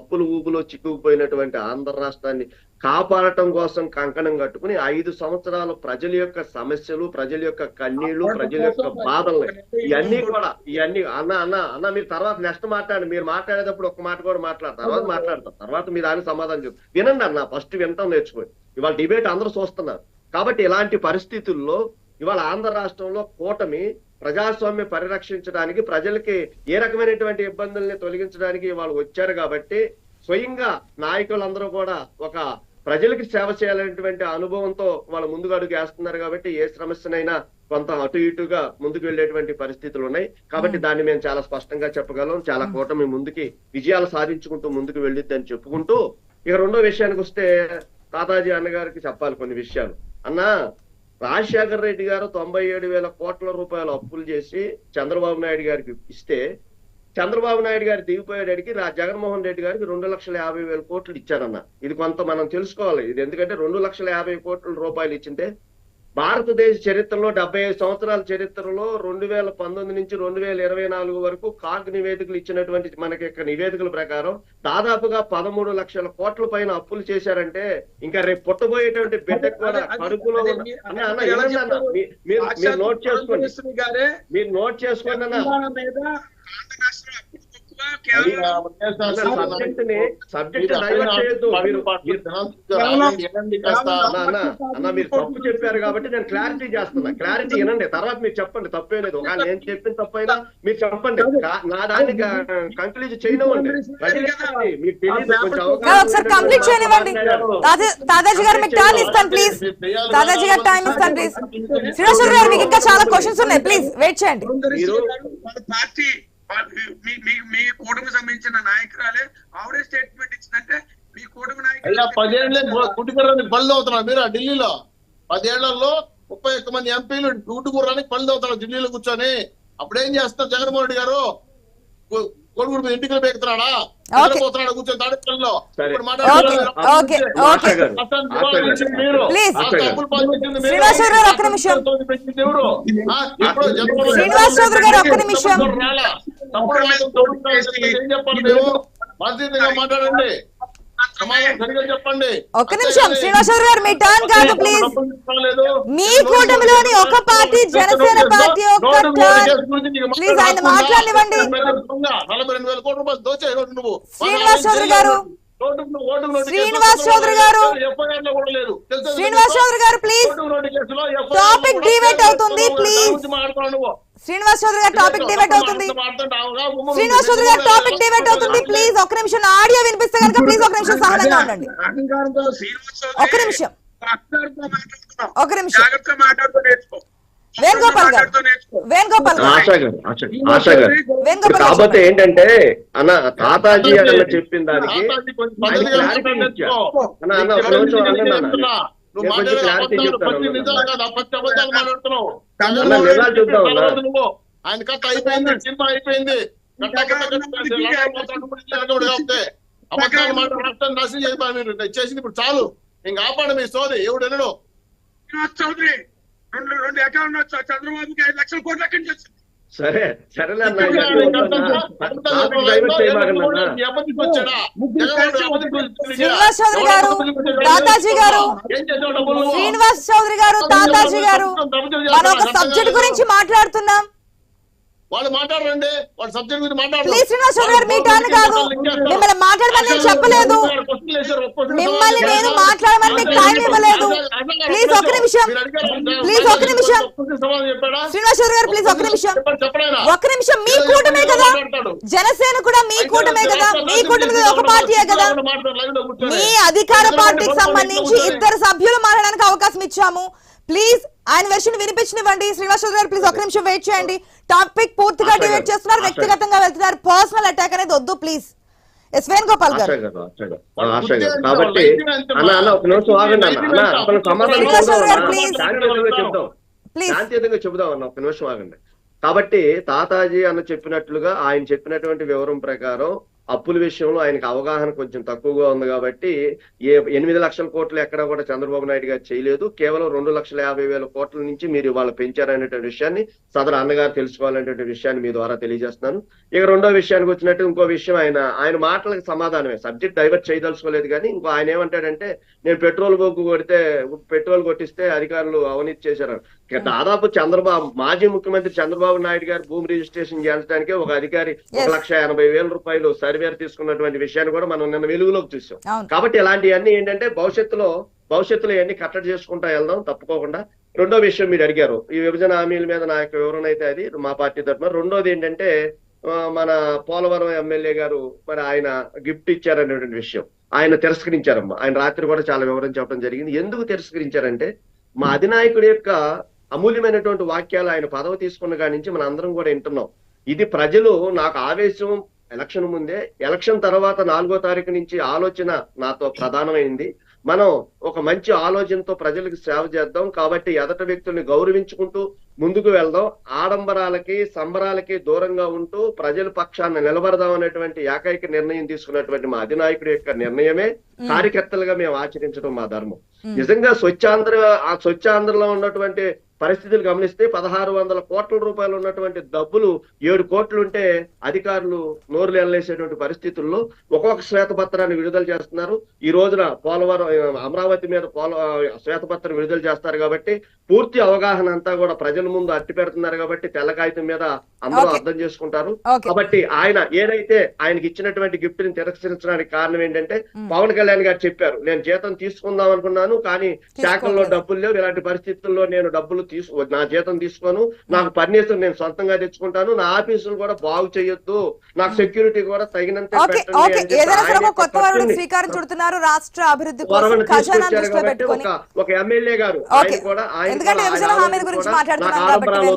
అప్పులు ఊపులో చిక్కుకుపోయినటువంటి ఆంధ్ర రాష్ట్రాన్ని కాపాడటం కోసం కంకణం కట్టుకుని ఐదు సంవత్సరాలు ప్రజల యొక్క సమస్యలు ప్రజల యొక్క కన్నీళ్ళు ప్రజల యొక్క బాధలు ఇవన్నీ కూడా ఇవన్నీ అన్న అన్న అన్న మీరు తర్వాత నెక్స్ట్ మాట్లాడండి. మీరు మాట్లాడేటప్పుడు ఒక మాట కూడా మాట్లాడతారు తర్వాత మాట్లాడతారు తర్వాత మీ దానికి సమాధానం చెప్పు వినండి అన్న ఫస్ట్ వినటం నేర్చుకోండి. ఇవాళ డిబేట్ అందరూ చూస్తున్నారు. కాబట్టి ఇలాంటి పరిస్థితుల్లో ఇవాళ ఆంధ్ర రాష్ట్రంలో కూటమి ప్రజాస్వామ్య పరిరక్షించడానికి ప్రజలకి ఏ రకమైనటువంటి ఇబ్బందుల్ని తొలగించడానికి వాళ్ళు వచ్చారు కాబట్టి స్వయంగా నాయకులందరూ కూడా ఒక ప్రజలకి సేవ చేయాలనేటువంటి అనుభవంతో వాళ్ళు ముందుకు అడుగు వేస్తున్నారు కాబట్టి ఏ సమస్యనైనా కొంత అటు ఇటుగా ముందుకు వెళ్ళేటువంటి పరిస్థితులు ఉన్నాయి. కాబట్టి దాన్ని మేము చాలా స్పష్టంగా చెప్పగలం. చాలా కూటమి ముందుకి విజయాలు సాధించుకుంటూ ముందుకు వెళ్ళిద్దని చెప్పుకుంటూ ఇక రెండో విషయానికి వస్తే తాతాజీ అన్నగారికి చెప్పాలి కొన్ని విషయాలు. అన్నా రాజశేఖర రెడ్డి గారు తొంభై ఏడు వేల కోట్ల రూపాయలు అప్పులు చేసి చంద్రబాబు నాయుడు గారికి ఇస్తే చంద్రబాబు నాయుడు గారు దిగిపోయేటికి రా జగన్మోహన్ రెడ్డి గారికి రెండు లక్షల యాభై వేల కోట్లు ఇచ్చారన్న. ఇది కొంత మనం తెలుసుకోవాలి. ఇది ఎందుకంటే రెండు లక్షల యాభై కోట్ల రూపాయలు ఇచ్చింటే భారతదేశ చరిత్రలో డెబ్బై ఐదు సంవత్సరాల చరిత్రలో రెండు వేల పంతొమ్మిది నుంచి రెండు వేల ఇరవై నాలుగు వరకు కాగ్ నివేదికలు ఇచ్చినటువంటి మనకి యొక్క నివేదికల ప్రకారం దాదాపుగా పదమూడు లక్షల కోట్ల పైన అప్పులు చేశారంటే ఇంకా రేపు పుట్టబోయేటువంటి బిడ్డకు కూడా కడుపులో మీరు నోట్ చేసుకోండి. మీరు నోట్ చేసుకోండి అన్న. సబ్జెక్ట్ని సబ్జెక్ట్ డైవర్ట్ చేయొద్దు మీరు మీరు- అన్న అన్న అన్న మీరు తప్పు చెప్పారు కాబట్టి నేను క్లారిటీ చేస్తున్నా క్లారిటీ వినండి తర్వాత మీరు చెప్పండి తప్పే లేదు ఒకవేళ నేను చెప్పిన తప్పైనా మీరు చెప్పండి నా దాన్ని కంక్లూజ్ చేయనివ్వండి మీకు తెలియదు కొంచెం దాదాజీ గారు మీకు టైం ఇస్తాను ప్లీజ్ గారు టైం ఇస్తాను ప్లీజ్ శ్రీనివాసరావు గారు మీకు ఇంకా చాలా క్వశ్చన్స్ ఉన్నాయి ప్లీజ్ వెయిట్ చేయండి. సుందరేశ్వరి గారు, వాళ్ళ పార్టీ వాళ్ళ- మీ సంబంధించిన నాయకురాలే ఆవిడే స్టేట్మెంట్ ఇచ్చిందంటే మీ కూటమి నాయకులు గుడ్డిగుర్రానికి బళ్ళు అవుతున్నారు మీరు ఢిల్లీలో పదేళ్ళలో ముప్పై ఒక్క మంది ఎంపీలు గుడ్డిగుర్రానికి బళ్ళు అవుతున్నారు ఢిల్లీలో కూర్చొని అప్పుడేం చేస్తారు జగన్మోహన్ రెడ్డి గారు కొడుకుడు మీద ఇంటికి బేకుతున్నాడా పోతున్నాడు కూర్చొని తాడేపల్లిలో సరే. ఇప్పుడు ఓకే, మాట్లాడుతున్నారు. Okay, okay. అసలు దివాళీ చేసింది మీరు. ప్లీజ్. అసలు అప్పులు పాలు చేసింది మీరు. శ్రీనివాస్ గారు ఒక్క నిమిషం. మాట్లాడండి. సమాధానం సరిగ్గా చెప్పండి. ఒక్క నిమిషం శ్రీనివాసరావు గారు మీ టర్న్ కాదు ప్లీజ్ మీ కూటమిలోని ఒక పార్టీ జనసేన పార్టీ ఒక ప్లీజ్ ఆయన మాట్లాడనివ్వండి. నువ్వు. శ్రీనివాస్ చౌదరి గారు. శ్రీనివాస్ చౌదరి గారు. శ్రీనివాస్ చౌదరి గారు ప్లీజ్ టాపిక్ కేసు అవుతుంది. ప్లీజ్. శ్రీనివాస్ చౌదరి గారు టాపిక్ డిబేట్ అవుతుంది. శ్రీనివాస్ చౌదరి గారు టాపిక్ డిబేట్ అవుతుంది. ప్లీజ్ ఒక్క నిమిషం ఆడియో వినిపిస్తే కనుక ప్లీజ్ ఒక్క నిమిషం సహనంగా ఉండండి. ఒక్క నిమిషం. ఒక్క నిమిషం. వేణుగోపాల్. వేణుగోపాల్ వేణుగోపాల్ కాకపోతే. ఏంటంటే అన్న తాతాజీ అన్న చెప్పిన దానికి నువ్వు. ఆయన కథ అయిపోయింది సినిమా అయిపోయింది. అబద్ధాలు నాశనం మీరు. చేసింది ఇప్పుడు చాలు. ఇంకా ఆపండి మీ సోది ఎవడు ఎన్నడు చౌదరి రెండు రెండు ఎకరాలు చంద్రబాబుకి ఐదు లక్షల కోట్ల ఎక్కడి నుంచి వచ్చింది. సరే సరేలే? శ్రీనివాస్ చౌదరి గారు? తాతాజీ గారు? శ్రీనివాస్ చౌదరి గారు తాతాజీ గారు మనం ఒక సబ్జెక్ట్ గురించి మాట్లాడుతున్నాం వాళ్ళు మాట్లాడండి వాళ్ళు సబ్జెక్ట్ గురించి మాట్లాడరు. ప్లీజ్ శ్రీనివాస్ చౌదరి గారు మీ టర్న్ కాదు. మిమ్మల్ని మాట్లాడమని చెప్పలేదు. మిమ్మల్ని నేను మాట్లాడమని మీకు టైం ఇవ్వలేదు. ప్లీజ్ ఒక నిమిషం. ప్లీజ్ ఒక నిమిషం. శ్రీనివాస్ చౌదరి గారు ప్లీజ్ ఒక నిమిషం. ఒక నిమిషం. మీ కూటమే కదా. జనసేన కూడా మీ కూటమే కదా. మీ కూటమి ఒక పార్టీయే కదా? మీ అధికార పార్టీకి సంబంధించి ఇద్దరు సభ్యులు మాట్లాడడానికి అవకాశం ఇచ్చాము. ప్లీజ్ ఆయన వెర్షన్ వినిపించనివ్వండి. శ్రీనివాస్ చౌదరి గారు ప్లీజ్ ఒక నిమిషం వెయిట్ చేయండి. టాపిక్ పూర్తిగా గారు, చేస్తున్నారు. వ్యక్తిగతంగా వెళ్తున్నారు. పర్సనల్ అటాక్ అనేది వద్దు ప్లీజ్ ఎస్ వేణుగోపాల్ గారు. కాబట్టి శాంతియుతంగా చెబుదాం అన్న ఒక నిమిషం ఆగండి. కాబట్టి తాతాజీ అన్న చెప్పినట్లుగా ఆయన చెప్పినటువంటి వివరం ప్రకారం అప్పుల విషయంలో ఆయనకు అవగాహన కొంచెం తక్కువగా ఉంది కాబట్టి ఏ ఎనిమిది లక్షల కోట్లు ఎక్కడ కూడా చంద్రబాబు నాయుడు గారు చేయలేదు. కేవలం రెండు లక్షల యాభై వేల కోట్ల నుంచి మీరు ఇవాళ పెంచారనేటువంటి విషయాన్ని సదరు అన్నగారు తెలుసుకోవాలనేటువంటి విషయాన్ని మీ ద్వారా తెలియజేస్తున్నాను. ఇక రెండో విషయానికి వచ్చినట్టు ఇంకో విషయం ఆయన ఆయన మాటలకు సమాధానమే. సబ్జెక్ట్ డైవర్ట్ చేయదలుచుకోలేదు కానీ ఇంకో ఆయన ఏమంటాడంటే నేను పెట్రోల్ బొగ్గు కొడితే పెట్రోల్ కొట్టిస్తే అధికారులు అవినీతి చేశారు ఇక దాదాపు చంద్రబాబు మాజీ ముఖ్యమంత్రి చంద్రబాబు నాయుడు గారు భూమి రిజిస్ట్రేషన్ చేయించడానికి ఒక అధికారి ఒక. లక్ష ఎనభై వేల రూపాయలు సర్వేర్ తీసుకున్నటువంటి విషయాన్ని కూడా మనం నిన్న వెలుగులోకి చూసాం. కాబట్టి ఇలాంటివన్నీ ఏంటంటే భవిష్యత్తులో భవిష్యత్తులో ఇవన్నీ కట్టడి చేసుకుంటా వెళ్దాం తప్పుకోకుండా. రెండో విషయం మీరు అడిగారు ఈ విభజన హామీల మీద నా యొక్క వివరణ అయితే అది మా పార్టీ తరఫున. రెండోది ఏంటంటే మన పోలవరం ఎమ్మెల్యే గారు మరి ఆయన గిఫ్ట్ ఇచ్చారనేటువంటి విషయం. ఆయన తిరస్కరించారమ్మా. ఆయన రాత్రి కూడా చాలా వివరం చెప్పడం జరిగింది. ఎందుకు తిరస్కరించారంటే మా అధినాయకుడి యొక్క అమూల్యమైనటువంటి వాక్యాలు ఆయన పదవి తీసుకున్న కాడి నుంచి మన అందరం కూడా వింటున్నాం. ఇది ప్రజలు నాకు ఆవేశం ఎలక్షన్ ముందే ఎలక్షన్ తర్వాత నాలుగో తారీఖు నుంచి ఆలోచన నాతో ప్రధానమైంది. మనం ఒక మంచి ఆలోచనతో ప్రజలకు సేవ చేద్దాం. కాబట్టి ఎదట వ్యక్తుల్ని గౌరవించుకుంటూ ముందుకు వెళ్దాం. ఆడంబరాలకి సంబరాలకి దూరంగా ఉంటూ ప్రజల పక్షాన నిలబడదాం అనేటువంటి ఏకైక నిర్ణయం తీసుకున్నటువంటి మా అధినాయకుడి యొక్క నిర్ణయమే. కార్యకర్తలుగా మేము ఆచరించడం మా ధర్మం. నిజంగా స్వచ్ఛాంధ్ర ఆ స్వచ్ఛాంధ్రలో ఉన్నటువంటి పరిస్థితులు గమనిస్తే పదహారు వందల కోట్ల రూపాయలు ఉన్నటువంటి డబ్బులు ఏడు కోట్లు ఉంటే అధికారులు నోరు వెళ్ళేసేటువంటి పరిస్థితుల్లో ఒక్కొక్క శ్వేతపత్రాన్ని విడుదల చేస్తున్నారు ఈ రోజున పోలవరం అమరావతి మీద పోల శ్వేతపత్రం విడుదల చేస్తారు కాబట్టి పూర్తి అవగాహన అంతా కూడా ప్రజల ముందు అట్టి పెడుతున్నారు కాబట్టి తెల్ల కాగితం మీద అందరూ. అర్థం చేసుకుంటారు కాబట్టి ఆయన ఏదైతే ఆయనకి ఇచ్చినటువంటి గిఫ్ట్ని తిరస్కరించడానికి కారణం ఏంటంటే. పవన్ కళ్యాణ్ గారు చెప్పారు నేను జీతం తీసుకుందాం అనుకున్నాను కానీ శాఖల్లో. డబ్బులు లేవు ఇలాంటి పరిస్థితుల్లో నేను డబ్బులు తీసు నా జీతం తీసుకోను నాకు ఫర్నిచర్ నేను సొంతంగా తెచ్చుకుంటాను. నా ఆఫీసులు కూడా బాగు చేయొద్దు. నాకు సెక్యూరిటీ కూడా తగినంత చుడుతున్నారు రాష్ట్ర అభివృద్ధి ఒక ఎమ్మెల్యే గారు. ఆయన కూడా ఆయన ఆడంబరాలు